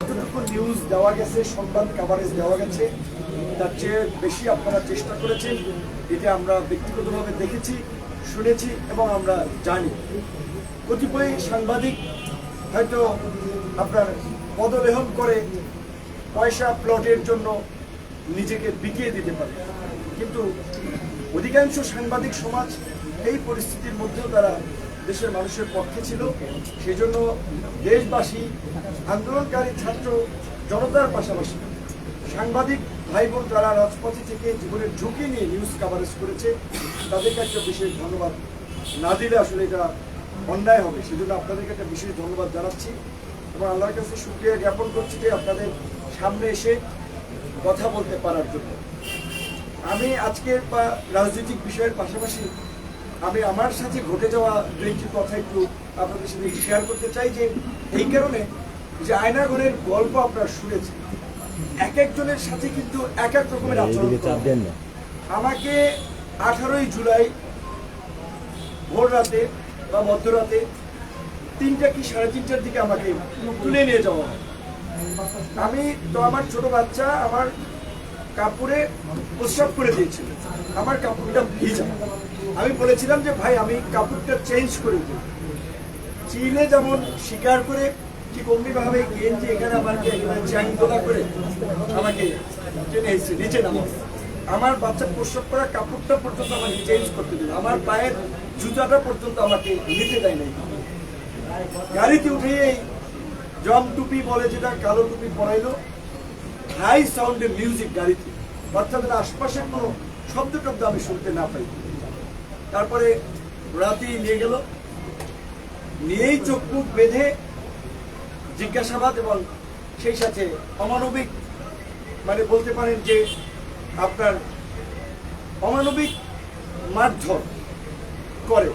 যতটুকু নিউজ দেওয়া গেছে, সংবাদ কাভারেজ দেওয়া গেছে, তার চেয়ে বেশি আপনারা চেষ্টা করেছেন, এটা আমরা ব্যক্তিগতভাবে দেখেছি, শুনেছি এবং আমরা জানি। কতিপয় সাংবাদিক হয়তো আপনার পদলেহন করে পয়সা প্লটের জন্য নিজেকে বিকিয়ে দিতে পারে। কিন্তু অধিকাংশ সাংবাদিক সমাজ এই পরিস্থিতির মধ্যেও তারা দেশের মানুষের পক্ষে ছিল। সেই জন্য দেশবাসী আন্দোলনকারী ছাত্র জনতার পাশাপাশি সাংবাদিক ভাই বোন যারা রাজপথে থেকে জীবনের ঝুঁকি নিয়ে নিউজ কাভারেজ করেছে, তাদেরকে একটা বিশেষ ধন্যবাদ। না দিলে আসলে এটা অন্যায় হবে। সেজন্য আপনাদেরকে একটা বিশেষ ধন্যবাদ জানাচ্ছি এবং আল্লাহর কাছে সুক্রিয়া জ্ঞাপন করছি যে আপনাদের সামনে এসে কথা বলতে পারার জন্য। আমি আজকের বা রাজনৈতিক বিষয়ের পাশাপাশি আমি আমার সাথে ঘটে যাওয়া দু একটি কথা একটু আপনাদের সাথে শেয়ার করতে চাই যে এই কারণে যে আয়নাঘরের গল্প আপনারা শুনেছেন। এক একজনের সাথে কিন্তু এক এক রকমের আচরণ। আমাকে আঠারোই জুলাই ভোর রাতে বা মধ্যরাতে তিনটা কি সাড়ে তিনটার দিকে আমাকে তুলে নিয়ে যাওয়া হয়। আমি তো আমার ছোট বাচ্চা আমার কাপড়ে প্রস্রাব করে দিয়েছিল। আমার কাপড়টা ভিজা আমি বলেছিলাম যে ভাই আমি কাপড়টা চেঞ্জ করে দিই। চিলে যেমন শিকার করে গেঞ্জি এখানে আমাকে করে আমাকে টেনে এসেছে, নিচে নামো আমার বাচ্চা প্রস্রাব করা কাপড়টা পর্যন্ত আমাকে চেঞ্জ করতে দিল। আমার পায়ের জুতাটা পর্যন্ত আমাকে নিতে দেয় নাই। গাড়িতে উঠে এই জম টুপি বলে যেটা কালো টুপি পরাইলো হাই সাউন্ডের মিউজিক গাড়িতে। অর্থাৎ আশপাশের কোনো শব্দ টব্দ আমি শুনতে না পাই। তারপরে রাতি নিয়ে গেল। নিয়েই চোখ মুখ বেঁধে জিজ্ঞাসাবাদ এবং সেই সাথে অমানবিক মানে বলতে পারেন যে আপনার অমানবিক মারধর করে।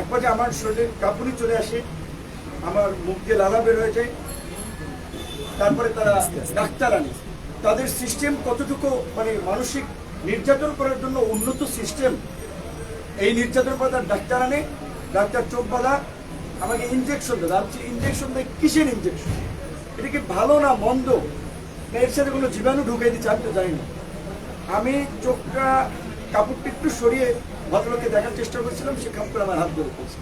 এক পর্যায়ে আমার শরীরের কাপুরি চলে আসে, আমার মুখ দিয়ে লালা বের হয়ে যায়। তারপরে তারা ডাক্তার আনে। তাদের সিস্টেম কতটুকু মানে মানসিক নির্যাতন করার জন্য উন্নত সিস্টেম, এই নির্যাতন করে তার ডাক্তার আনে। ডাক্তার চোখ বাঁধা আমাকে ইঞ্জেকশন দেয় আমি ইঞ্জেকশন দেয় কিসের ইঞ্জেকশন এটা কি ভালো না মন্দ? না, এর সাথে কোনো জীবাণু ঢুকে দিচ্ছে, আমি তো জানি না। আমি চোখটা, কাপড়টা একটু সরিয়ে ভদ্রলোককে দেখার চেষ্টা করছিলাম, সে কাপড় আমার হাত ধরে পড়ছে।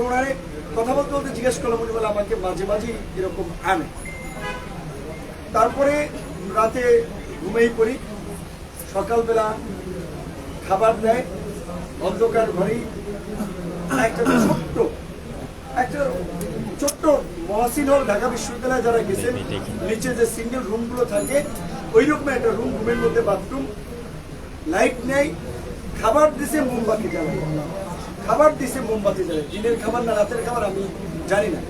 ওনারে কথা বলতে বলতে জিজ্ঞেস করলাম, উনি বলে আমাকে মাঝে মাঝে এরকম আনে। তারপরে রাতে ঘুমেই পড়ি। সকালবেলা খাবার দেয়। অন্ধকার ঘরেই। একটা ছোট্ট একটা ছোট্ট মহাসিন হল ঢাকা বিশ্ববিদ্যালয়ে যারা গেছেন নিচে যে সিঙ্গেল রুমগুলো থাকে ওই রকম একটা রুম রুমের মধ্যে বাথরুম লাইট নেই খাবার দিছে মোমবাতি জ্বালায়। খাবার দিছে মোমবাতি জ্বালায়। দিনের খাবার না রাতের খাবার আমি জানি না।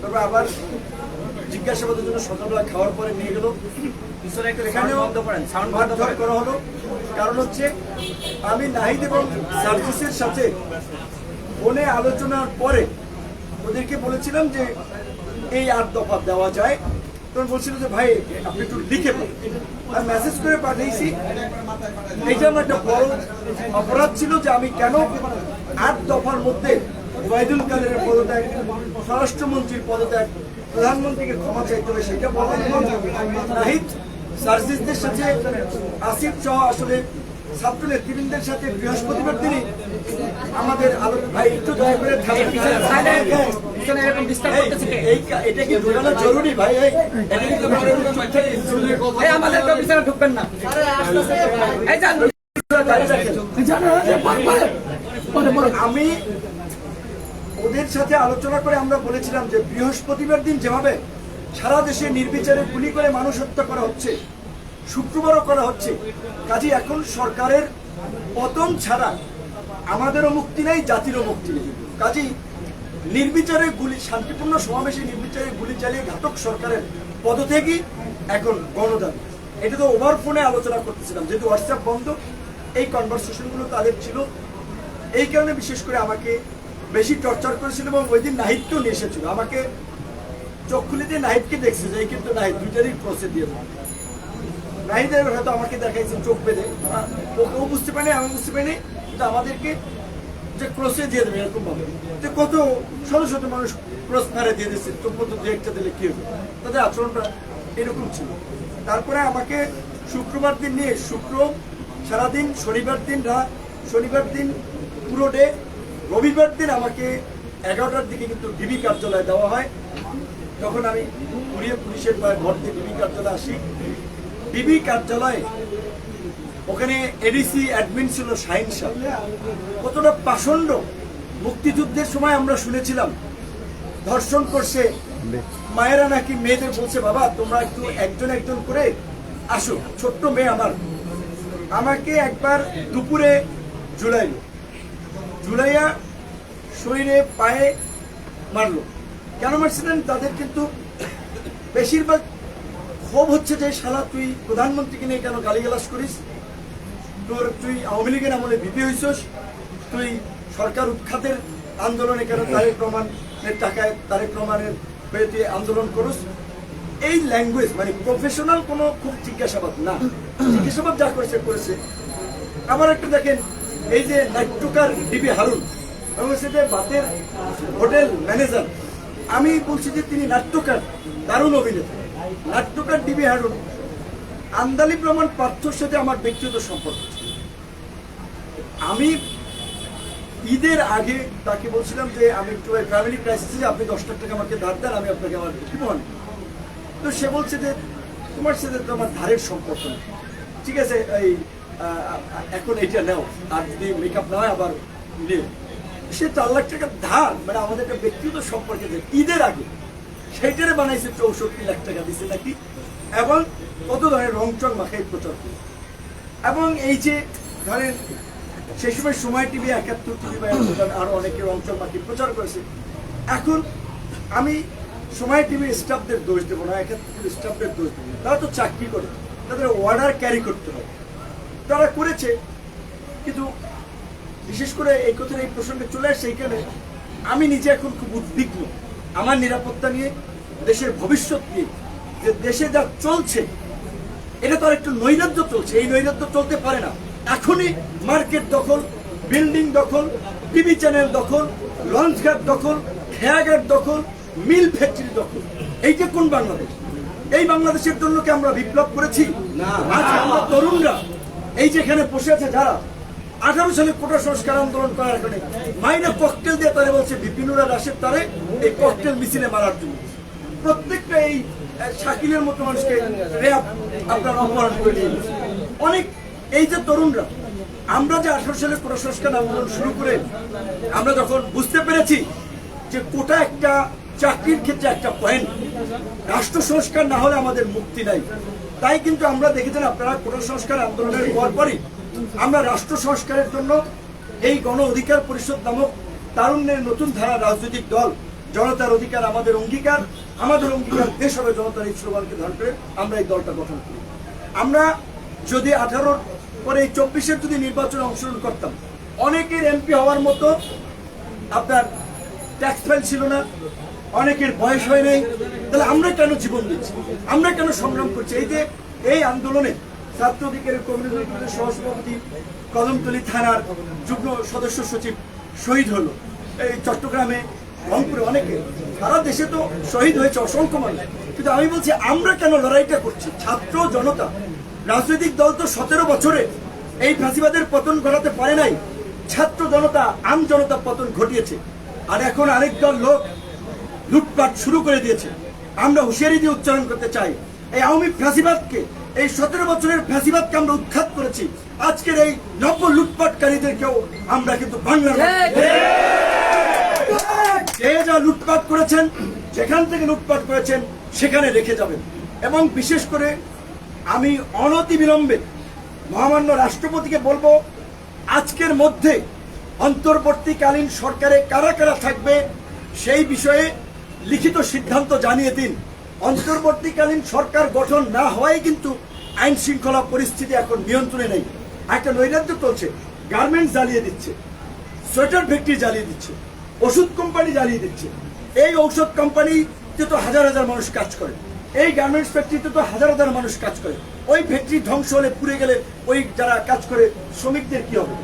তারপর আবার জিজ্ঞাসাবাদের জন্য সকালবেলা খাওয়ার পরে নিয়ে গেল। করা হলো। কারণ হচ্ছে আমি নাহিদ এবং সার্ভিসের সাথে ফোনে আলোচনার পরে ওদেরকে বলেছিলাম যে এই আট দফা দেওয়া যায়। তখন বলছিল যে, ভাই, আপনি একটু লিখে আর মেসেজ করে পাঠিয়েছি। এইটা আমার একটা বড় অপরাধ ছিল যে, আমি কেন আট দফার মধ্যে ওবায়দুল কাদেরের পদত্যাগ, স্বরাষ্ট্রমন্ত্রীর পদত্যাগ, প্রধানমন্ত্রীকে ক্ষমা চাইতে হবে সেটা বলা নাহিদ সার্জিসদের সাথে আসিফ সহ আসলে ছাত্র নেতৃবৃন্দের সাথে বৃহস্পতিবার দিনই আমাদের আলো ভাই একটু দয়া করে এটা কি জরুরি ভাই? আমাদের ঢুকবেন না। আমি ওদের সাথে আলোচনা করে আমরা বলেছিলাম যে বৃহস্পতিবার দিন যেভাবে সারা দেশে নির্বিচারে গুলি করে মানুষ হত্যা করা হচ্ছে শুক্রবারও করা হচ্ছে। কাজে এখন সরকারের পতন ছাড়া আমাদেরও মুক্তি নেই, জাতিরও মুক্তি নেই। কাজেই নির্বিচারে গুলি, শান্তিপূর্ণ সমাবেশে নির্বিচারে গুলি চালিয়ে ঘাতক সরকারের পদত্যাগই এখন গণদান এটা তো ওভার ফোনে আলোচনা করতেছিলাম, যেহেতু হোয়াটসঅ্যাপ বন্ধ, এই কনভারসেশনগুলো তাদের ছিল। এই কারণে বিশেষ করে আমাকে বেশি টর্চার করেছিল এবং ওই দিন নাহিদকেও নিয়ে এসেছিল। আমাকে দিয়ে নাহিদকে দেখছে যে কিন্তু নাহিদ, দুইটারই ক্রসে দিয়ে দেবো নাহিদের হয়তো আমাকে দেখাইছে চোখ বেঁধে। আহ, ও ও বুঝতে পারেনি আমি বুঝতে পারিনি কিন্তু আমাদেরকে যে ক্রসে দিয়ে দেবে এরকম ভাবে। যে কত শত শত মানুষ ক্রস ফায়ারে দিয়ে দিচ্ছে তোর মতো দু একটা দিলে কি হবে? তাদের আচরণটা এরকম ছিল। তারপরে আমাকে শুক্রবার দিন নিয়ে শুক্র সারাদিন শনিবার দিন রাত শনিবার দিন পুরো ডে রবিবার দিন আমাকে এগারোটার দিকে কিন্তু ডিবি কার্যালয়ে দেওয়া হয়। তখন আমি পুরিয়ে পুলিশের ঘর থেকে ডিবি কার্যালয়ে আসি। ডিবি কার্যালয়ে, ওখানে এডিসি অ্যাডমিন ছিল শাহিন শাহ। কতটা পাষণ্ড মুক্তিযুদ্ধের সময় আমরা শুনেছিলাম, ধর্ষণ করছে মায়েরা নাকি মেয়েদের বলছে, বাবা, তোমরা একটু একজন একজন করে আসো, ছোট্ট মেয়ে আমার। আমাকে একবার দুপুরে ঝুলাইল। ঝুলাইয়া শরীরে পায়ে মারলো। কেন মারছিলেন? তাদের কিন্তু বেশিরভাগ ক্ষোভ হচ্ছে যে, শালা, তুই প্রধানমন্ত্রীকে নিয়ে কেন গালিগালাজ করিস? তোর, তুই আওয়ামী লীগের আমলে বিপি হইছস। তুই সরকার উৎখাতের আন্দোলনে কেন তারেক রহমানের টাকায় তারেক রহমানের হয়ে তুই আন্দোলন করস? এই ল্যাঙ্গুয়েজ মানে প্রফেশনাল কোনো খুব জিজ্ঞাসাবাদ না। জিজ্ঞাসাবাদ যা করেছে করেছে। আবার একটু দেখেন, এই যে নাট্যকার ডিবি হারুন এবং সেটা বাতের হোটেল ম্যানেজার, আমি বলছি যে তিনি নাট্যকার, দারুণ অভিনেতা। নাট্যকার ডিবি হারুন আন্দালি প্রমাণ পার্থর সাথে আমার ব্যক্তিগত সম্পর্ক। আমি ঈদের আগে তাকে বলছিলাম যে, আমি একটু ফ্যামিলি ক্রাইসিসে আপনি দশ লাখ টাকা আমাকে ধার দেন, আমি আপনাকে আমার দেব। তো সে বলছে যে, তোমার সাথে তো আমার ধারের সম্পর্ক ঠিক আছে, এই এখন এটা নাও, আর যদি মেকআপ না হয় আবার নিও। সে চার লাখ টাকা ধার মানে আমাদের একটা ব্যক্তিগত সম্পর্কে ঈদের আগে। সেইটারে বানাইছে চৌষট্টি লাখ টাকা দিছে নাকি? এবং কত ধরনের রংচং মাখাই প্রচার এবং এই যে ধরেন সেই সময় সময় টিভি, একাত্তর টিভি বা আরও অনেকে রংচং মাখি প্রচার করেছে। এখন আমি সময় টিভির স্টাফদের দোষ দেবো না, একাত্তর টিভির স্টাফদের দোষ দেবো তারা তো চাকরি করে, তাদের অর্ডার ক্যারি করতে হয় তারা করেছে, কিন্তু বিশেষ করে এই কথার এই প্রসঙ্গে চলে আসছে এইখানে, আমি নিজে এখন খুব উদ্বিগ্ন। আমার নিরাপত্তা নিয়ে দেশের ভবিষ্যৎ নিয়ে যে দেশে যা চলছে এটা তো আর একটু নৈরাজ্য চলছে। এই নৈরাজ্য চলতে পারে না। এখনই মার্কেট দখল বিল্ডিং দখল টিভি চ্যানেল দখল লঞ্চ ঘাট দখল খেয়াঘাট দখল মিল ফ্যাক্টরি দখল। এই যে কোন বাংলাদেশ? এই বাংলাদেশের জন্য কি আমরা বিপ্লব করেছি? না। আজ আমরা তরুণরা এই যেখানে বসে আছে যারা আঠারো সালে কোটা সংস্কার আন্দোলন করার কারণে মাইনা ককটেল দিয়ে তারা বলছে, বিপিনুরা রাশেদ তারে এই ককটেল মিছিলে মারার জন্য। প্রত্যেকটা এই শাকিলের মতো মানুষকে র্যাব আপনার অপহরণ করে নিয়ে অনেক, এই যে তরুণরা, আমরা যে আঠারো সালে কোটা সংস্কার আন্দোলন শুরু করে, আমরা যখন বুঝতে পেরেছি যে কোটা একটা চাকরির ক্ষেত্রে একটা পয়েন্ট রাষ্ট্র সংস্কার না হলে আমাদের মুক্তি নাই। তাই কিন্তু আমরা দেখেছেন আপনারা কোটা সংস্কার আন্দোলনের পরপরই আমরা রাষ্ট্র সংস্কারের জন্য এই গণ অধিকার পরিষদ নামক তারুণ্যের নতুন ধারা রাজনৈতিক দল, জনতার অধিকার আমাদের অঙ্গীকার আমাদের অঙ্গীকার, দেশ হবে জনতার এই স্লোগানকে করে আমরা এই দলটা গঠন করি। আমরা যদি আঠারোর পরে এই চব্বিশের যদি নির্বাচনে অংশগ্রহণ করতাম, অনেকের এমপি হওয়ার মতো আপনার ট্যাক্স ফাইল ছিল না, অনেকের বয়স হয় নাই, তাহলে আমরা কেন জীবন দিচ্ছি? আমরা কেন সংগ্রাম করছি? এই যে এই আন্দোলনে ছাত্র অধিকারের কমিউনিটি সহসভাপতি কদমতলী থানার যুগ্ম সদস্য সচিব শহীদ হলো। এই চট্টগ্রামে, রংপুরে অনেকে, সারা দেশে তো শহীদ হয়েছে অসংখ্য মানুষ। কিন্তু আমি বলছি, আমরা কেন লড়াইটা করছি? ছাত্র জনতা, রাজনৈতিক দল তো সতেরো বছরে এই ফাঁসিবাদের পতন ঘটাতে পারে নাই। ছাত্র জনতা, আম জনতা পতন ঘটিয়েছে। আর এখন আরেক দল লোক লুটপাট শুরু করে দিয়েছে। আমরা হুঁশিয়ারি দিয়ে উচ্চারণ করতে চাই। এই আওয়ামী ফ্যাসিবাদকে এই সতেরো বছরের ফ্যাসিবাদকে আমরা উৎখাত করেছি। আজকের এই নব্য লুটপাটকারীদেরকেও আমরা কিন্তু বাংলার যে যা লুটপাট করেছেন যেখান থেকে লুটপাট করেছেন সেখানে রেখে যাবেন। এবং বিশেষ করে আমি অনতি বিলম্বে মহামান্য রাষ্ট্রপতিকে বলব আজকের মধ্যে অন্তর্বর্তীকালীন সরকারে কারা কারা থাকবে সেই বিষয়ে লিখিত সিদ্ধান্ত জানিয়ে দিন। অন্তর্বর্তীকালীন সরকার গঠন না হওয়ায় কিন্তু আইন শৃঙ্খলা পরিস্থিতি এখন নিয়ন্ত্রণে নেই। একটা নৈরাজ্য চলছে, গার্মেন্টস জ্বালিয়ে দিচ্ছে, সোয়েটার ফ্যাক্টরি জ্বালিয়ে দিচ্ছে, ওষুধ কোম্পানি জ্বালিয়ে দিচ্ছে। এই ঔষধ কোম্পানিতে তো হাজার হাজার মানুষ কাজ করে, এই গার্মেন্টস ফ্যাক্টরিতে তো হাজার হাজার মানুষ কাজ করে। ওই ফ্যাক্টরি ধ্বংস হলে, পুড়ে গেলে ওই যারা কাজ করে, শ্রমিকদের কি হবে?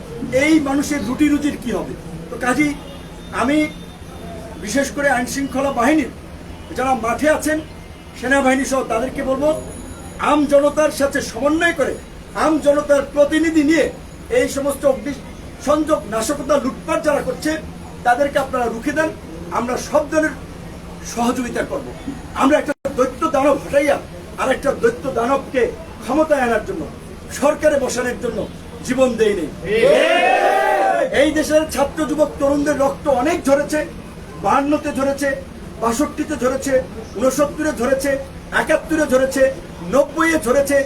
এই মানুষের রুটি রুজির কি হবে? তো কাজী, আমি বিশেষ করে আইন শৃঙ্খলা বাহিনীর যারা মাঠে আছেন সেনাবাহিনী সহ তাদেরকে বলব আম জনতার সাথে সমন্বয় করে আম জনতার প্রতিনিধি নিয়ে এই সমস্ত অগ্নি সংযোগ নাশকতা লুটপাট যারা করছে তাদেরকে আপনারা রুখে দেন আমরা সব ধরনের সহযোগিতা করব। আমরা একটা দৈত্য দানব হটাইয়া আর একটা দৈত্য দানবকে ক্ষমতায় আনার জন্য সরকারে বসানোর জন্য জীবন দেই নেই। এই দেশের ছাত্র যুবক তরুণদের রক্ত অনেক ঝরেছে বাহান্নতে ঝরেছে বাষট্টিতে ঝরেছে উনসত্তরে ঝরেছে একাত্তরে ঝরেছে নব্বইয়ে ঝরেছে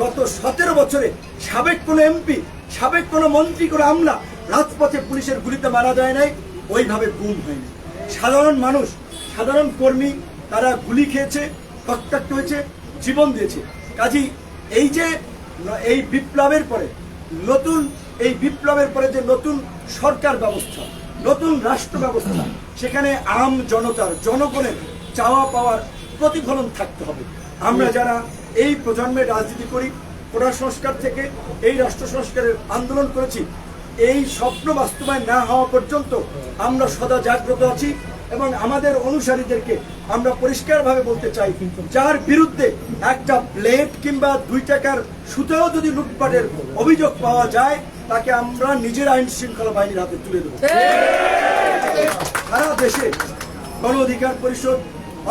গত সতেরো বছরে সাবেক কোনো এমপি, সাবেক কোনো মন্ত্রী, কোনো আমলা রাজপথে পুলিশের গুলিতে মারা যায় নাই, ওইভাবে গুম হয়নি। সাধারণ মানুষ, সাধারণ কর্মী, তারা গুলি খেয়েছে রক্তাক্ত হয়েছে, জীবন দিয়েছে। কাজী, এই যে এই বিপ্লবের পরে, নতুন, এই বিপ্লবের পরে যে নতুন সরকার ব্যবস্থা নতুন রাষ্ট্র ব্যবস্থা। সেখানে আম জনতার জনগণের চাওয়া পাওয়ার প্রতিফলন থাকতে হবে। আমরা যারা এই প্রজন্মের রাজনীতি করি কোটা সংস্কার থেকে এই রাষ্ট্র সংস্কারের আন্দোলন করেছি এই স্বপ্ন বাস্তবায়ন না হওয়া পর্যন্ত আমরা সদা জাগ্রত আছি এবং আমাদের অনুসারীদেরকে আমরা পরিষ্কারভাবে বলতে চাই যার বিরুদ্ধে একটা প্লেট কিংবা দুই টাকার সুতেও যদি লুটপাটের অভিযোগ পাওয়া যায় তাকে আমরা নিজের আইন শৃঙ্খলা বাহিনীর হাতে তুলে দেবো। সারা দেশে গণ অধিকার পরিষদ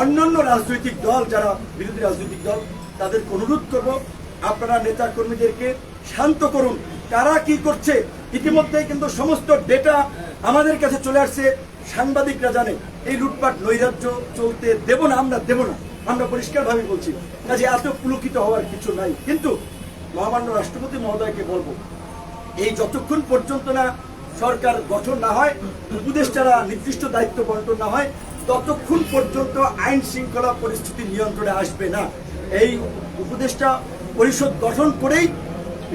অন্যান্য রাজনৈতিক দল যারা বিরোধী রাজনৈতিক দল তাদেরকে অনুরোধ করব আপনারা নেতা কর্মীদেরকে শান্ত করুন। কারা কি করছে ইতিমধ্যেই কিন্তু সমস্ত ডেটা আমাদের কাছে চলে আসছে সাংবাদিকরা জানে। এই লুটপাট নৈরাজ্য চলতে দেব না আমরা দেব না। আমরা পরিষ্কারভাবে বলছি। কাজে এত পুলকিত হওয়ার কিছু নাই। কিন্তু মহামান্য রাষ্ট্রপতি মহোদয়কে বলব এই যতক্ষণ পর্যন্ত না সরকার গঠন না হয়, উপদেষ্টারা নির্দিষ্ট দায়িত্ব বন্টন না হয়, ততক্ষণ পর্যন্ত আইন শৃঙ্খলা পরিস্থিতি নিয়ন্ত্রণে আসবে না। এই উপদেষ্টা পরিষদ গঠন করেই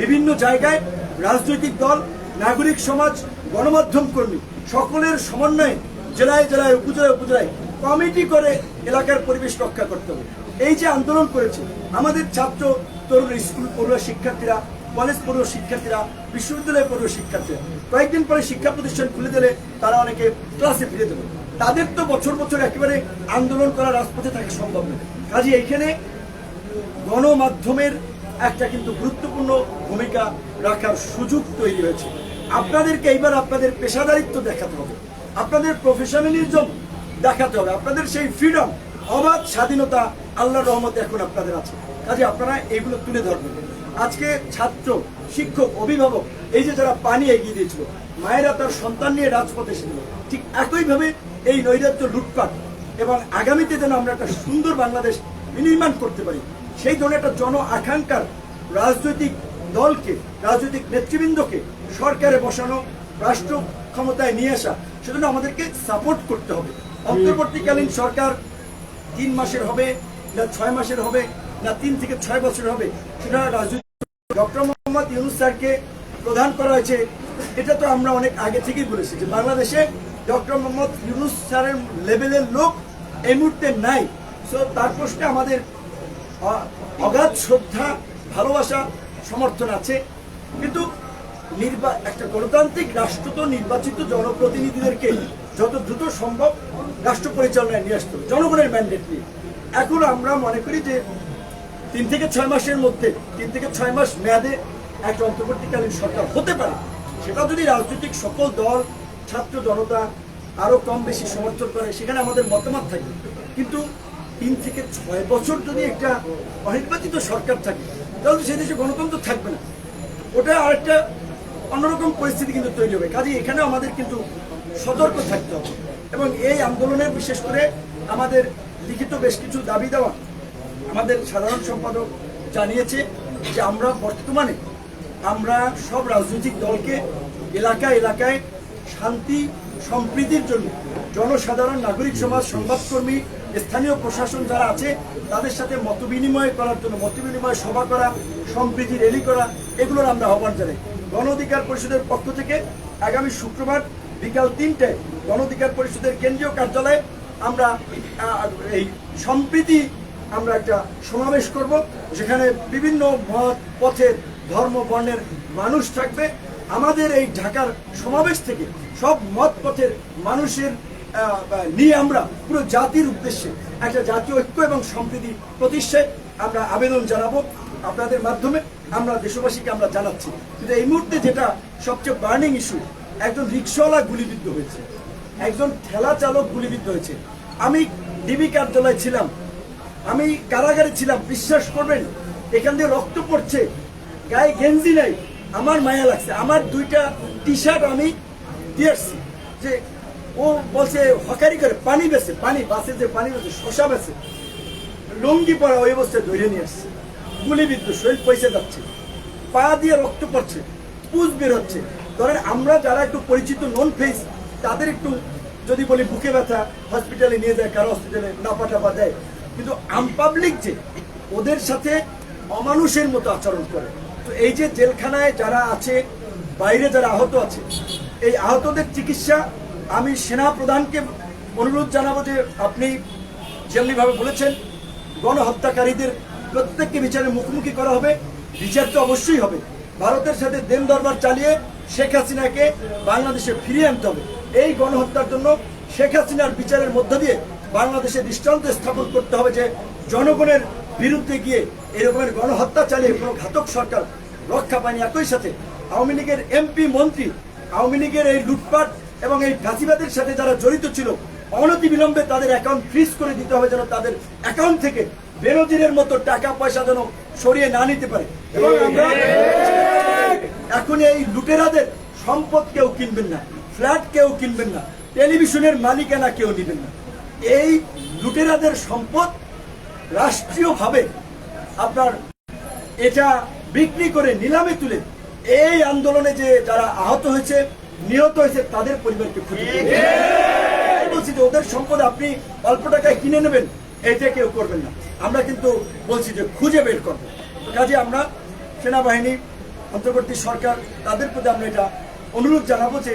বিভিন্ন জায়গায় রাজনৈতিক দল, নাগরিক সমাজ, গণমাধ্যম কর্মী সকলের সমন্বয়ে জেলায় জেলায়, উপজেলায় উপজেলায় কমিটি করে এলাকার পরিবেশ রক্ষা করতে হবে। এই যে আন্দোলন করেছে, আমাদের ছাত্র, তরুণ স্কুল, পড়ুয়া শিক্ষার্থীরা কলেজ পড়ুয়া শিক্ষার্থীরা, বিশ্ববিদ্যালয়ে পড়ুয়া শিক্ষার্থীরা কয়েকদিন পরে শিক্ষা প্রতিষ্ঠান খুলে দিলে তারা অনেকে ক্লাসে ফিরে দেবে তাদের তো বছর বছর একেবারে আন্দোলন করা রাজপথে থাকা সম্ভব নয়। কাজে এইখানে গণমাধ্যমের একটা কিন্তু গুরুত্বপূর্ণ ভূমিকা রাখার সুযোগ তৈরি হয়েছে। আপনাদেরকে এইবার আপনাদের পেশাদারিত্ব দেখাতে হবে। আপনাদের প্রফেশনালিজম দেখাতে হবে। আপনাদের সেই ফ্রিডম অবাধ স্বাধীনতা আল্লাহর রহমতে এখন আপনাদের আছে। কাজে আপনারা এগুলো তুলে ধরবেন। আজকে ছাত্র, শিক্ষক, অভিভাবক, এই যে যারা পানি এগিয়ে দিয়েছিল, মায়েরা তার সন্তান নিয়ে রাজপথে এসেছিল। ঠিক একইভাবে এই নৈরাজ্য লুটপাট এবং আগামীতে যেন আমরা একটা সুন্দর বাংলাদেশ বিনির্মাণ করতে পারি, সেই ধরনের একটা জন আকাঙ্ক্ষার রাজনৈতিক দলকে, রাজনৈতিক নেতৃবৃন্দকে সরকারে বসানো, রাষ্ট্র ক্ষমতায় নিয়ে আসা, সেজন্য আমাদেরকে সাপোর্ট করতে হবে। অন্তর্বর্তীকালীন সরকার তিন মাসের হবে, না ছয় মাসের হবে, না তিন থেকে ছয় বছর হবে, সেটা রাজনৈতিক ডক্টর মোহাম্মদ ইউনুস স্যারকে প্রধান করা হয়েছে, এটা তো আমরা অনেক আগে থেকেই বলেছি যে বাংলাদেশে ডক্টর মোহাম্মদ ইউনুস স্যারের লেভেলের লোক এই মুহূর্তে নাই। সো তার প্রশ্নে আমাদের অগাধ শ্রদ্ধা, ভালোবাসা, সমর্থন আছে। কিন্তু নির্বা, একটা গণতান্ত্রিক রাষ্ট্র তো নির্বাচিত জনপ্রতিনিধিদেরকে যত দ্রুত সম্ভব রাষ্ট্র পরিচালনায় নিয়ে আসতে জনগণের ম্যান্ডেট নিয়ে। এখন আমরা মনে করি যে তিন থেকে ছয় মাসের মধ্যে, তিন থেকে ছয় মাস মেয়াদে একটা অন্তর্বর্তীকালীন সরকার হতে পারে। সেটা যদি রাজনৈতিক সকল দল, ছাত্র জনতা আরও কম বেশি সমর্থন করে, সেখানে আমাদের মতামত থাকে। কিন্তু তিন থেকে ছয় বছর যদি একটা অনির্বাচিত সরকার থাকে, তাহলে সেই দেশে গণতন্ত্র থাকবে না। ওটা আরেকটা অন্যরকম পরিস্থিতি কিন্তু তৈরি হবে। কাজে এখানে আমাদের কিন্তু সতর্ক থাকতে হবে। এবং এই আন্দোলনের বিশেষ করে আমাদের লিখিত বেশ কিছু দাবি দেওয়া আমাদের সাধারণ সম্পাদক জানিয়েছে যে আমরা বর্তমানে আমরা সব রাজনৈতিক দলকে এলাকা এলাকায় শান্তি, সম্প্রীতির জন্য জনসাধারণ, নাগরিক সমাজ, সংবাদকর্মী, স্থানীয় প্রশাসন যারা আছে, তাদের সাথে মত বিনিময় করার জন্য, মত বিনিময় সভা করা, সম্প্রীতি র্যালি করা, এগুলোর আমরা আহ্বান জানাই। গণ অধিকার পরিষদের পক্ষ থেকে আগামী শুক্রবার বিকাল তিনটায় গণ অধিকার পরিষদের কেন্দ্রীয় কার্যালয়ে আমরা এই সম্প্রীতি আমরা একটা সমাবেশ করব, যেখানে বিভিন্ন মত পথের ধর্ম, বর্ণের মানুষ থাকবে। আমাদের এই ঢাকার সমাবেশ থেকে সব মত, পথের মানুষের নিয়ে আমরা পুরো জাতির উদ্দেশ্যে একটা জাতীয় ঐক্য এবং সম্প্রীতি প্রতিষ্ঠায় আমরা আবেদন জানাব আপনাদের মাধ্যমে। আমরা দেশবাসীকে আমরা জানাচ্ছি কিন্তু এই মুহূর্তে যেটা সবচেয়ে বার্নিং ইস্যু, একজন রিক্সাওয়ালা গুলিবিদ্ধ হয়েছে, একজন ঠেলা চালক গুলিবিদ্ধ হয়েছে। আমি ডিবি কার্যালয়ে ছিলাম আমি কারাগারে ছিলাম, বিশ্বাস করবেন, এখান দিয়ে রক্ত পড়ছে, গায়ে গেঞ্জি নাই, আমার মায়া লাগছে। আমার দুইটা টি শার্ট আমি দিয়ে আসছি যে ও বলছে, হকারি করে, পানি বেছে, পানি, বাসে যে পানি বেছে, শশা বেছে, লুঙ্গি পরা ওই অবস্থায় ধরে নিয়ে আসছে। গুলিবিদ্ধ শরীর পয়সা যাচ্ছে, পা দিয়ে রক্ত পড়ছে, পুজ বের হচ্ছে। ধরেন আমরা যারা একটু পরিচিত নন ফেস তাদের একটু যদি বলি, বুকে ব্যথা হসপিটালে নিয়ে যায়, কারও হসপিটালে নাপা টাপা দেয় কিন্তু আমপাবলিক যে, ওদের সাথে অমানুষের মতো আচরণ করে। তো এই যে জেলখানায় যারা আছে, বাইরে যারা আহত আছে, এই আহতদের চিকিৎসা আমি সেনা প্রধানকে অনুরোধ জানাব যে আপনি যেমনিভাবে বলেছেন, গণহত্যাকারীদের প্রত্যেককে বিচারের মুখোমুখি করা হবে। বিচার তো অবশ্যই হবে। ভারতের সাথে দেন দরবার চালিয়ে শেখ হাসিনাকে বাংলাদেশে ফিরিয়ে আনতে হবে। এই গণহত্যার জন্য শেখ হাসিনার বিচারের মধ্য দিয়ে বাংলাদেশে দৃষ্টান্ত স্থাপন করতে হবে যে জনগণের বিরুদ্ধে গিয়ে এরকমের গণহত্যা চালিয়ে কোনো ঘাতক সরকার রক্ষা পায়নি। একই সাথে আওয়ামী লীগের এমপি, মন্ত্রী, আওয়ামী লীগের এই লুটপাট এবং এই ফাঁসিবাদের সাথে যারা জড়িত ছিল অনতি বিলম্বে তাদের অ্যাকাউন্ট ফ্রিজ করে দিতে হবে যেন তাদের অ্যাকাউন্ট থেকে বেরোজিনের মতো টাকা পয়সা যেন সরিয়ে না নিতে পারে। এবং এখন এই লুটেরাদের সম্পদ কেউ কিনবেন না, ফ্ল্যাট কেউ কিনবেন না, টেলিভিশনের মালিকানা কেউ নেবেন না। এই লুটেরাদের সম্পদ রাষ্ট্রীয়ভাবে আপনার এটা বিক্রি করে নিলামে তুলে এই আন্দোলনে যে যারা আহত হয়েছে, নিহত হয়েছে, তাদের পরিবারকে বলছি যে ওদের সম্পদ আপনি অল্প টাকায় কিনে নেবেন এটা কেউ করবেন না। আমরা কিন্তু বলছি যে খুঁজে বের করব। কাজে আমরা সেনাবাহিনী, অন্তর্বর্তী সরকার, তাদের প্রতি আমরা এটা অনুরোধ জানাব যে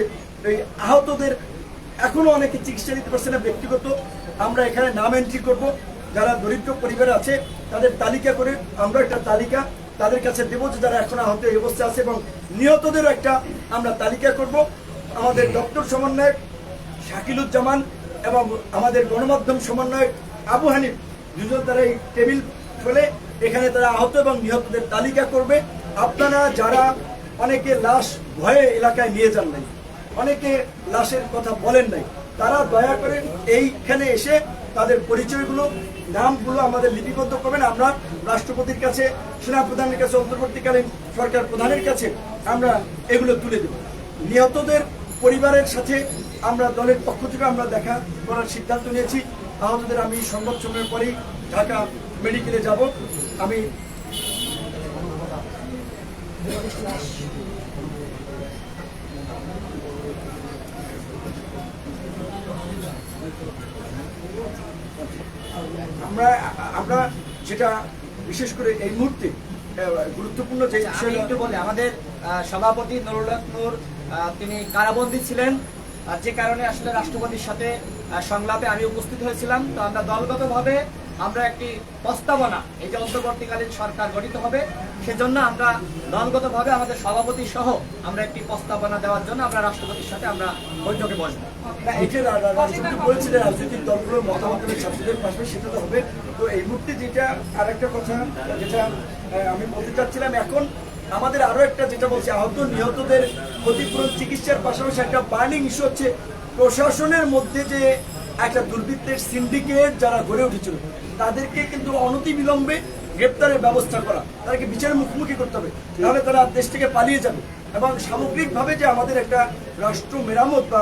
এই আহতদের এখনও অনেকে চিকিৎসা নিতে পারছে না ব্যক্তিগত। আমরা এখানে নাম এন্ট্রি করব। যারা দরিদ্র পরিবার আছে, তাদের তালিকা করে আমরা একটা তালিকা তাদের কাছে দেবো যে যারা এখন আহত এই অবস্থা আছে এবং নিহতদেরও একটা আমরা তালিকা করব। আমাদের ডক্টর সমন্বয়ক শাকিলুজ্জামান এবং আমাদের গণমাধ্যম সমন্বয়ক আবু হানিফ দুজন তারা এই টেবিল ফেলে এখানে তারা আহত এবং নিহতদের তালিকা করবে। আপনারা যারা অনেকে লাশ ভয়ে এলাকায় নিয়ে যান নাই অনেকে লাশের কথা বলেন নাই। তারা দয়া করে এইখানে এসে তাদের পরিচয়গুলো, নামগুলো আমাদের লিপিবদ্ধ করবেন। আমরা রাষ্ট্রপতির কাছে সেনা প্রধানের কাছে, অন্তর্বর্তীকালীন সরকার প্রধানের কাছে আমরা এগুলো তুলে দেব। নিহতদের পরিবারের সাথে আমরা দলের পক্ষ থেকে আমরা দেখা করার সিদ্ধান্ত নিয়েছি। আহতদের আমি সংবাদ সময়ের পরেই ঢাকা মেডিকেলে যাব। আমি আমরা আমরা যেটা বিশেষ করে এই মুহূর্তে গুরুত্বপূর্ণ যে আমি বিষয়টা একটু বলি আমাদের সভাপতি নুরুল নূর তিনি কারাবন্দী ছিলেন। আর যে কারণে আসলে রাষ্ট্রপতির সাথে সংলাপে আমি উপস্থিত হয়েছিলাম। তো আমরা দলগতভাবে আমরা একটি প্রস্তাবনা, এই যে অন্তর্বর্তীকালীন সরকার গঠিত হবে, সেজন্য আমরা দলগতভাবে আমাদের সভাপতি সহ আমরা একটি প্রস্তাবনা দেওয়ার জন্য আমরা রাষ্ট্রপতির সাথে আমরা বৈঠকে বসবো। এই যে রাজনৈতিক দলগুলোর মতামত ছাত্রদের পাশে, সেটা তো হবে। তো এই মুহূর্তে যেটা আরেকটা কথা, যেটা আমি বলতে চাচ্ছিলাম, এখন আমাদের আরও একটা যেটা বলছে, আহত, নিহতদের ক্ষতিপূরণ চিকিৎসার পাশাপাশি একটা বার্নিং ইস্যু হচ্ছে, প্রশাসনের মধ্যে যে একটা দুর্বৃত্তের সিন্ডিকেট যারা গড়ে উঠেছিল তাদেরকে কিন্তু অনতি বিলম্বে গ্রেপ্তারের ব্যবস্থা করা। তাদেরকে বিচারের মুখোমুখি করতে হবে। তাহলে তারা দেশ থেকে পালিয়ে যাবে। এবং সামগ্রিকভাবে যে আমাদের একটা রাষ্ট্র মেরামত বা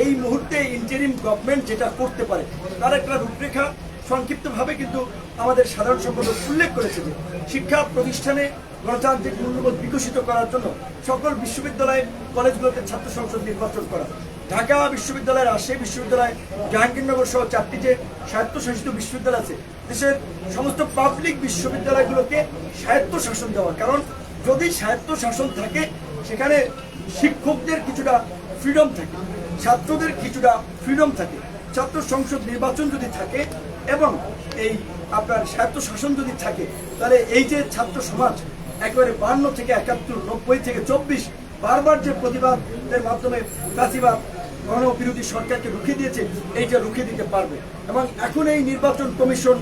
এই মুহূর্তে ইন্টারিম গভর্নমেন্ট যেটা করতে পারে, তার একটা রূপরেখা সংক্ষিপ্তভাবে কিন্তু আমাদের সাধারণ সম্পাদক উল্লেখ করেছে যে, শিক্ষা প্রতিষ্ঠানে গণতান্ত্রিক মূল্যবোধ বিকশিত করার জন্য সকল বিশ্ববিদ্যালয়, কলেজগুলোতে ছাত্র সংসদ নির্বাচন করা। ঢাকা বিশ্ববিদ্যালয় রাজশাহী বিশ্ববিদ্যালয়, জাহাঙ্গীরনগর সহ চারটি যে স্বায়ত্তশাসিত বিশ্ববিদ্যালয় আছে, দেশের সমস্ত পাবলিক বিশ্ববিদ্যালয়গুলোকে স্বায়ত্ত শাসন দেওয়া। কারণ যদি স্বায়ত্ত শাসন থাকে, সেখানে শিক্ষকদের কিছুটা ফ্রিডম থাকে, ছাত্রদের কিছুটা ফ্রিডম থাকে, ছাত্র সংসদ নির্বাচন যদি থাকে এবং এই আপনার স্বায়ত্ত শাসন যদি থাকে, তাহলে এই যে ছাত্র সমাজ, একেবারে বান্ন থেকে একাত্তর, নব্বই থেকে চব্বিশ, বারবার যে প্রতিবাদের মাধ্যমে প্রাচীবাদ গণবিরোধী সরকারকে রুখে দিয়েছে, এইটা রুখে দিতে পারবে। এবং এখন এই নির্বাচন কমিশন,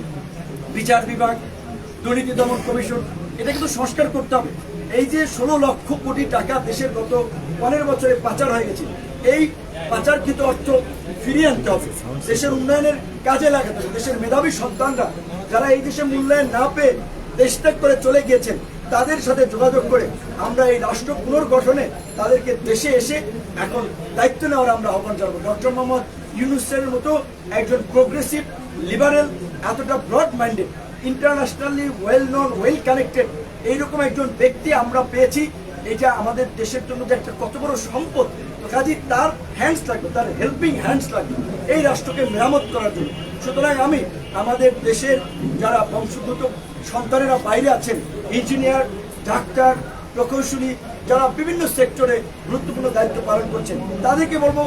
বিচার বিভাগ, দুর্নীতি দমন কমিশন এটা কিন্তু সংস্কার করতে হবে। এই যে ষোলো লক্ষ কোটি টাকা দেশের গত পনেরো বছরে পাচার হয়ে গেছে, এই পাচারকৃত অর্থ ফিরিয়ে আনতে হবে। দেশের উন্নয়নের কাজে লাগাতে হবে। দেশের মেধাবী সন্তানরা, যারা এই দেশে মূল্যায়ন না পেয়ে দেশ ত্যাগ করে চলে গিয়েছেন তাদের সাথে যোগাযোগ করে আমরা এই রাষ্ট্র পুনর্গঠনে তাদেরকে দেশে এসে এখন দায়িত্ব নেওয়ার আমরা আহ্বান জানাব। ডক্টর মোহাম্মদ ইউনুসের মতো একজন প্রোগ্রেসিভ লিবারেল এতটা broad minded internationally well known well connected এইরকম একজন ব্যক্তি আমরা পেয়েছি। এটা আমাদের দেশের জন্য যে একটা কত বড় সম্পদ কাজী তার হ্যান্ডস লাগবে, তার হেল্পিং হ্যান্ডস লাগবে এই রাষ্ট্রকে মেরামত করার জন্য। সুতরাং আমি আমাদের দেশের যারা বংশোদ্ভূত সন্তানেরা বাইরে আছেন। ইঞ্জিনিয়ার ডাক্তার প্রকৌশলী যারা বিভিন্ন সেক্টরে গুরুত্বপূর্ণ দায়িত্ব পালন করছেন তাদেরকে বলব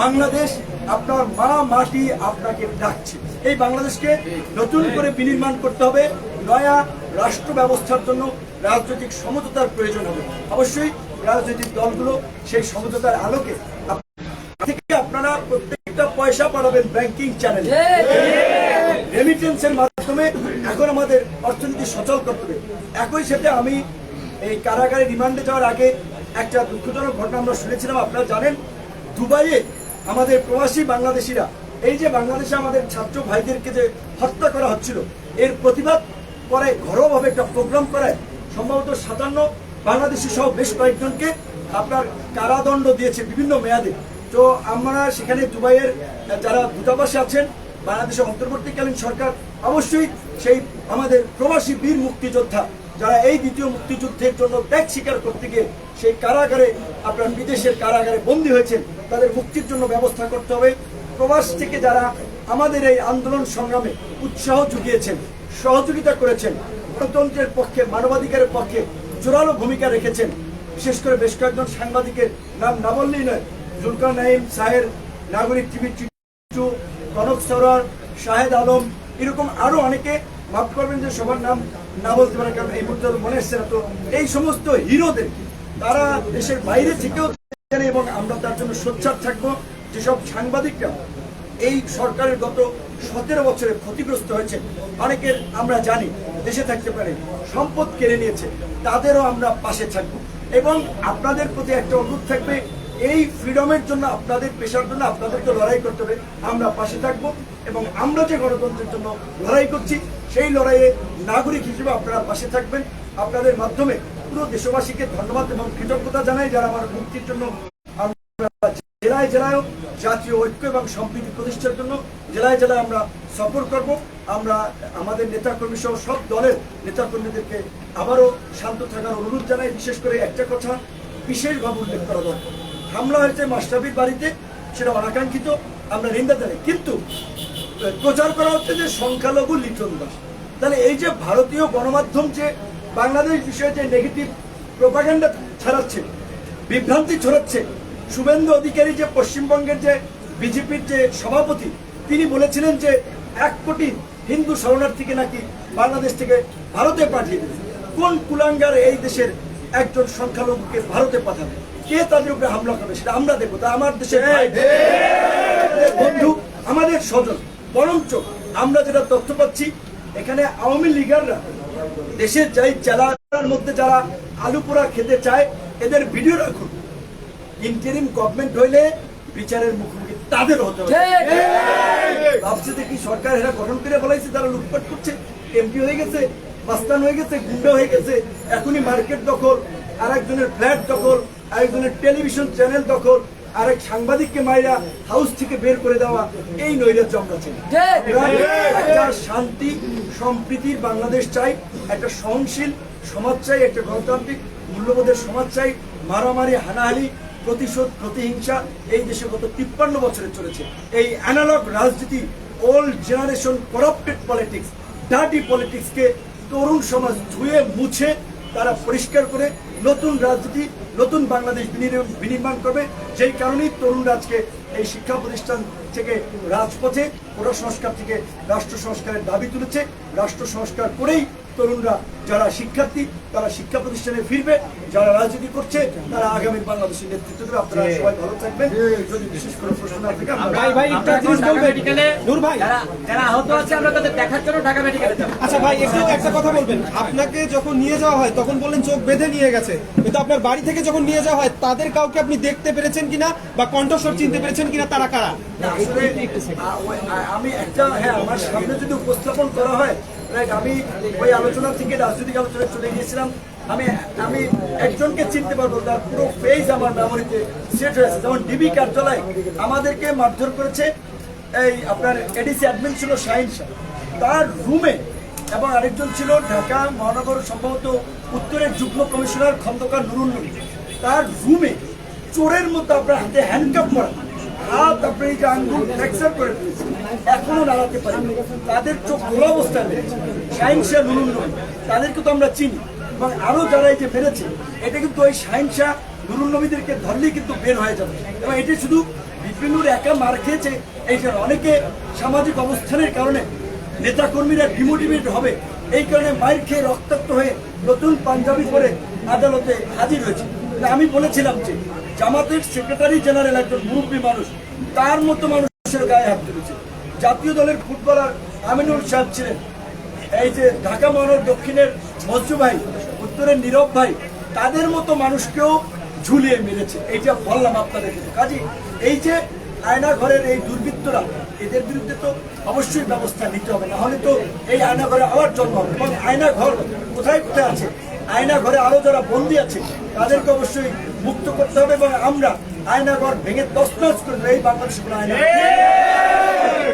বাংলাদেশ আপনার মা মাটি আপনাকে ডাকছে। এই বাংলাদেশকে নতুন করে বিনির্মাণ করতে হবে নয়া রাষ্ট্র ব্যবস্থার জন্য রাজনৈতিক সমঝোতার প্রয়োজন হবে। অবশ্যই রাজনৈতিক দলগুলো সেই সমঝোতার আলোকে থেকে আপনারা প্রত্যেকটা পয়সা পাঠাবেন ব্যাংকিং চ্যানেলে রেমিটেন্সের মাধ্যমে এখন আমাদের অর্থনীতি সচল করতে হবে। একই সাথে আমি এই কারাগারে রিমান্ডে যাওয়ার আগে একটা দুঃখজনক ঘটনা আমরা শুনেছিলাম, আপনারা জানেন। দুবাইয়ে আমাদের প্রবাসী বাংলাদেশিরা, এই যে বাংলাদেশে আমাদের ছাত্র ভাইদেরকে যে হত্যা করা হচ্ছিল, এর প্রতিবাদ করে ঘরোয়াভাবে একটা প্রোগ্রাম করায় সম্ভবত সাতান্ন বাংলাদেশি সহ বেশ কয়েকজনকে আপনার কারাদণ্ড দিয়েছে বিভিন্ন মেয়াদে। তো আমরা সেখানে দুবাইয়ের যারা দূতাবাসে আছেন, বাংলাদেশের অন্তর্বর্তীকালীন সরকার অবশ্যই সেই আমাদের প্রবাসী বীর মুক্তিযোদ্ধা যারা এই দ্বিতীয় মুক্তিযুদ্ধের জন্য ত্যাগ স্বীকার করতে গিয়ে সেই কারাগারে, আপনার বিদেশের কারাগারে বন্দী হয়েছেন, তাদের মুক্তির জন্য ব্যবস্থা করতে হবে। প্রবাস থেকে যারা আমাদের এই আন্দোলন সংগ্রামে উৎসাহ জুগিয়েছেন, সহযোগিতা করেছেন, গণতন্ত্রের পক্ষে, মানবাধিকারের পক্ষে জোরালো ভূমিকা রেখেছেন, বিশেষ করে বেশ কয়েকজন সাংবাদিকের নাম না বললেই নয়, জুলকার নাইম সাহের নাগরিক টিভি চিটু কনক সরোয়ার, শাহেদ আলম এরকম আরও অনেকে মাফ করবেন যে সবার নাম না বলতে পারে কারণ এই মুহূর্তে মনে এসছে না। তো এই সমস্ত হিরোদের তারা দেশের বাইরে থেকেও এবং আমরা তার জন্য সোচ্চার থাকব। যেসব সাংবাদিকরা এই সরকারের গত সতেরো বছরে ক্ষতিগ্রস্ত হয়েছে, অনেকের আমরা জানি, দেশে থাকতে পারে, সম্পদ কেড়ে নিয়েছে, তাদেরও আমরা পাশে থাকব। এবং আপনাদের প্রতি একটা অনুরোধ থাকবে এই ফ্রিডমের জন্য আপনাদের, পেশার জন্য আপনাদেরকে লড়াই করতে হবে। আমরা পাশে থাকব এবং আমরা যে গণতন্ত্রের জন্য লড়াই করছি, সেই লড়াইয়ে নাগরিক হিসেবে আপনারা পাশে থাকবেন। আপনাদের মাধ্যমে পুরো দেশবাসীকে ধন্যবাদ এবং কৃতজ্ঞতা জানাই যারা আমার মুক্তির জন্য জেলায় জেলায় জাতীয় ঐক্য এবং সম্প্রীতি প্রতিষ্ঠার জন্য জেলায় জেলায় আমরা সফর করব। আমরা আমাদের নেতাকর্মী সহ সব দলের নেতাকর্মীদেরকে আবারও শান্ত থাকার অনুরোধ জানাই। বিশেষ করে একটা কথা, বিশেষভাবে উল্লেখ করা দরকার। হামলা হয়েছে মাস্টারবির বাড়িতে, সেটা অনাকাঙ্ক্ষিত, আমরা নিন্দা জানাই। কিন্তু প্রচার করা হচ্ছে যে সংখ্যালঘু লিটন দাস তাহলে এই যে ভারতীয় গণমাধ্যম যে বাংলাদেশ বিষয়ে যে নেগেটিভ প্রোপাগান্ডা ছাড়াচ্ছে, বিভ্রান্তি ছড়াচ্ছে, শুভেন্দু অধিকারী যে পশ্চিমবঙ্গের যে বিজেপির যে সভাপতি, তিনি বলেছিলেন যে এক কোটি হিন্দু শরণার্থীকে নাকি বাংলাদেশ থেকে ভারতে পাঠিয়ে দেবে কোন কুলাঙ্গার এই দেশের একজন সংখ্যালঘুকে ভারতে পাঠাবে? কে তাদের উপরে হামলা করবে সেটা আমরা দেখব। তা আমার দেশের বন্ধু আমাদের স্বজন বরঞ্চ আমরা যেটা তথ্য পাচ্ছি এখানে আওয়ামী লীগাররা দেশের যাই জেলার মধ্যে যারা আলু পোড়া খেতে চায় এদের ভিডিও রাখুন। ইন্টারিম গভর্নমেন্ট হইলে বিচারের মুখোমুখি তাদের হতে হবে। ভাবছে যে কি সরকার এরা গঠন করে বলাইছে তারা লুটপাট করছে এমপি হয়ে গেছে মাস্তান হয়ে গেছে গুন্ডা হয়ে গেছে এখনই মার্কেট দখল আর একজনের ফ্ল্যাট দখল আরেকজনের টেলিভিশন চ্যানেল দখল আরেক সাংবাদিককে মাইরা হাউস থেকে বের করে দেওয়া এই নৈরাজ্য আমরা চাই। একটা শান্তি সম্প্রীতির বাংলাদেশ চাই একটা সহনশীল সমাজ চাই একটা গণতান্ত্রিক মূল্যবোধের সমাজ চাই মারামারি হানাহানি প্রতিশোধ প্রতিহিংসা এই দেশে গত তিপ্পান্ন বছরে চলেছে। এই অ্যানালগ রাজনীতি old generation corrupted politics dirty পলিটিক্সকে তরুণ সমাজ ধুয়ে মুছে তারা পরিষ্কার করে নতুন রাজনীতি নতুন বাংলাদেশ বিনির্মাণ- করবে। সেই কারণেই তরুণরাজকে এই শিক্ষা প্রতিষ্ঠান থেকে রাজপথে কোটা সংস্কার থেকে রাষ্ট্র সংস্কারের দাবি তুলেছে। রাষ্ট্র সংস্কার করেই তরুণরা যারা শিক্ষার্থী তারা শিক্ষা প্রতিষ্ঠানে ফিরবে যারা রাজনীতি করছে তারা আগামী বাংলাদেশের নেতৃত্ব দেবে আপনারা সবাই ভালো থাকবেন। যদি বিশেষ করে প্রশ্ন না থাকে ভাই ভাই একটা জিনিস ঢাকা মেডিকেলে নূর ভাই। যারা যারা আহত আছে আমরা তাদের দেখার জন্য ঢাকা মেডিকেলে যাব। আচ্ছা ভাই একটু একটা কথা বলবেন। আপনাকে যখন নিয়ে যাওয়া হয় তখন বললেন চোখ বেঁধে নিয়ে গেছে। কিন্তু আপনার বাড়ি থেকে যখন নিয়ে যাওয়া হয় তাদের কাউকে আপনি দেখতে পেরেছেন কিনা বা কণ্ঠস্বর চিনতে পেরেছেন কিনা তারা কারা? আমি একটা হ্যাঁ আমার সামনে যদি উপস্থাপন করা হয় আমি ওই আলোচনা থেকে রাজনৈতিক আলোচনায় চলে গিয়েছিলাম। আমি আমি একজনকে চিনতে পারব, তার পুরো ফেজ আমার মেমোরিতে সেট হয়েছে যেমন ডিবি কার্যালয় আমাদেরকে মারধর করেছে। এই আপনার এডিসি অ্যাডমিন ছিল শাহিন শাহ। তার রুমে এবং আরেকজন ছিল ঢাকা মহানগর সম্ভবত উত্তরের যুগ্ম কমিশনার খন্দকার নুরুল তার রুমে চোরের মতো আপনার হাতে হ্যান্ডকাপ করা হাত আপনি আঙ্গুল ফ্র্যাকচার করে ফেলেছে এখনও নাড়াতে পারি তাদের চোখ খোলা অবস্থায় মেরেছে শাহ নুরুল নবী, তাদেরকে তো আমরা চিনি। এবং আরও যারা এই যে মেরেছে, এটা কিন্তু ওই শাহ নুরুল নবীদেরকে ধরলেই কিন্তু বের হয়ে যাবে। এবং এটি শুধু বিপিনুর একা মার খেয়েছে এই অনেকে সামাজিক অবস্থানের কারণে নেতাকর্মীরা ডিমোটিভেট হবে। এই কারণে মায়ের খেয়ে রক্তাক্ত হয়ে নতুন পাঞ্জাবি পরে আদালতে হাজির হয়েছে। আমি বলেছিলাম যে জামাতের সেক্রেটারি জেনারেল একজন মুরব্বী মানুষ, তার মতো মানুষের গায়ে হাত তুলেছে। জাতীয় দলের ফুটবলার আমিনুল সাহেব ছিলেন। এই যে ঢাকা মহানগর দক্ষিণের মজ্জু ভাই, উত্তরের নীরব ভাই, তাদের মতো মানুষকেও ঝুলিয়ে মেরেছে। এইটা বললাম আপনাদের কিন্তু কাজে, এই যে আয়না ঘরের এই দুর্বৃত্তরা, এদের বিরুদ্ধে তো অবশ্যই ব্যবস্থা নিতে হবে। না হলে তো এই আয়না ঘরে আবার জন্ম হবে। এবং আয়না ঘর কোথায় কোথায় আছে? আয়না ঘরে আরও যারা বন্দী আছে, তাদেরকে অবশ্যই মুক্ত করতে হবে এবং আমরা আয়না ঘর ভেঙে তসনস করে এই কোনো আয়না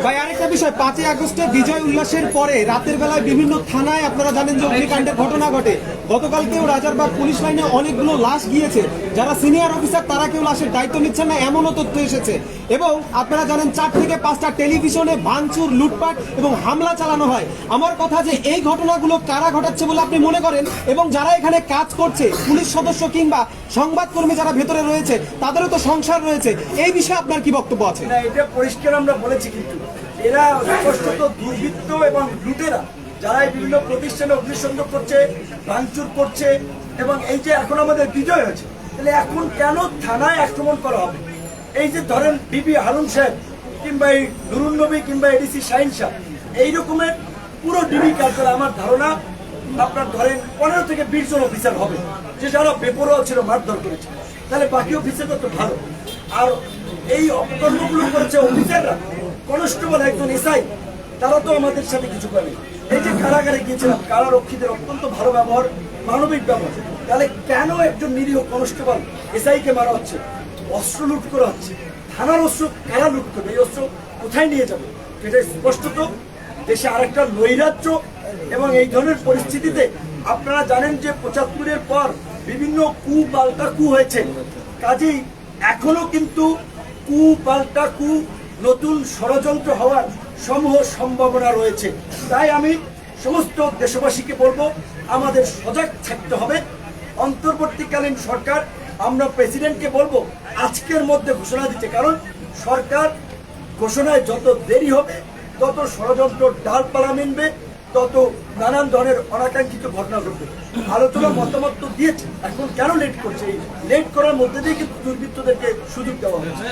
ভাই আরেকটা বিষয় পাঁচই আগস্টে বিজয় উল্লাসের পরে রাতের বেলায় বিভিন্ন থানায় আপনারা জানেন যে অগ্নিকাণ্ডের ঘটনা ঘটে। গতকালকেও রাজারবাগ পুলিশ লাইনে অনেকগুলো লাশ গিয়েছে। যারা সিনিয়র অফিসার তারা কেউ লাশের দায়িত্ব নিচ্ছেন না এমনও তথ্য এসেছে। এবং আপনারা জানেন চার থেকে পাঁচটা টেলিভিশনে ভাঙচুর লুটপাট এবং হামলা চালানো হয়। আমার কথা যে এই ঘটনাগুলো কারা ঘটাচ্ছে বলে আপনি মনে করেন? এবং যারা এখানে কাজ করছে পুলিশ সদস্য কিংবা সংবাদকর্মী যারা ভেতরে রয়েছে, তাদেরও তো সংসার রয়েছে। এই বিষয়ে আপনার কি বক্তব্য আছে? না, এটা পরিষ্কার আমরা বলেছি কিন্তু এরা স্পষ্টত দুর্বৃত্ত এবং লুটেরা। যারা এই বিভিন্ন প্রতিষ্ঠানে অগ্নিসংযোগ করছে, ভাঙচুর করছে এবং এই যে এখন আমাদের বিজয় হয়েছে, তাহলে এখন কেন থানায় আক্রমণ করা হবে? এই যে ধরেন বিবি হারুন সাহেব কিংবা এই নুরুন নবী কিংবা এডিসি শাহিন শাহ এই রকমের পুরো ডিবি কার্যালয়, আমার ধারণা আপনার ধরেন পনেরো থেকে বিশ জন অফিসার হবে। যে যারা বেপরোয়া ছিল, মারধর করেছে। তাহলে বাকি অফিসাররা তো ভালো। আর এই অপকর্মগুলো করেছে অফিসাররা কনস্টেবল একজন এসআই, তারা তো আমাদের সাথে কিছু করে এই যে কারাগারে গিয়েছিলাম কারারক্ষীদের অত্যন্ত ভালো ব্যবহার, মানবিক ব্যবহার। তাহলে কেন একজন নিরীহ কনস্টেবল এসআই কে মারা হচ্ছে? অস্ত্র লুট করা হচ্ছে। থানার অস্ত্র কারা লুট করবে? এই অস্ত্র কোথায় নিয়ে যাবে? এটা স্পষ্টত দেশে আরেকটা নৈরাজ্য এবং এই ধরনের পরিস্থিতিতে আপনারা জানেন যে পঁচাত্তরের পর বিভিন্ন কু পাল্টা কু হয়েছে। কাজেই এখনও কিন্তু কু পাল্টা কু নতুন ষড়যন্ত্র হওয়ার সমূহ সম্ভাবনা রয়েছে। তাই আমি সমস্ত দেশবাসীকে বলব, আমাদের সজাগ থাকতে হবে। অন্তর্বর্তীকালীন সরকার, আমরা প্রেসিডেন্টকে বলব, আজকের মধ্যে ঘোষণা দিতে। কারণ সরকার ঘোষণায় যত দেরি হবে, তত ষড়যন্ত্র ডালপালা মিনবে। তত নানান ধরনের অনাকাঙ্ক্ষিত ঘটনা ঘটবে। আলোচনা মতামত তো দিয়েছে, এখন কেন লেট করছে? লেট করার মধ্যে দিয়ে কিন্তু দুর্বৃত্তদেরকে সুযোগ দেওয়া হচ্ছে।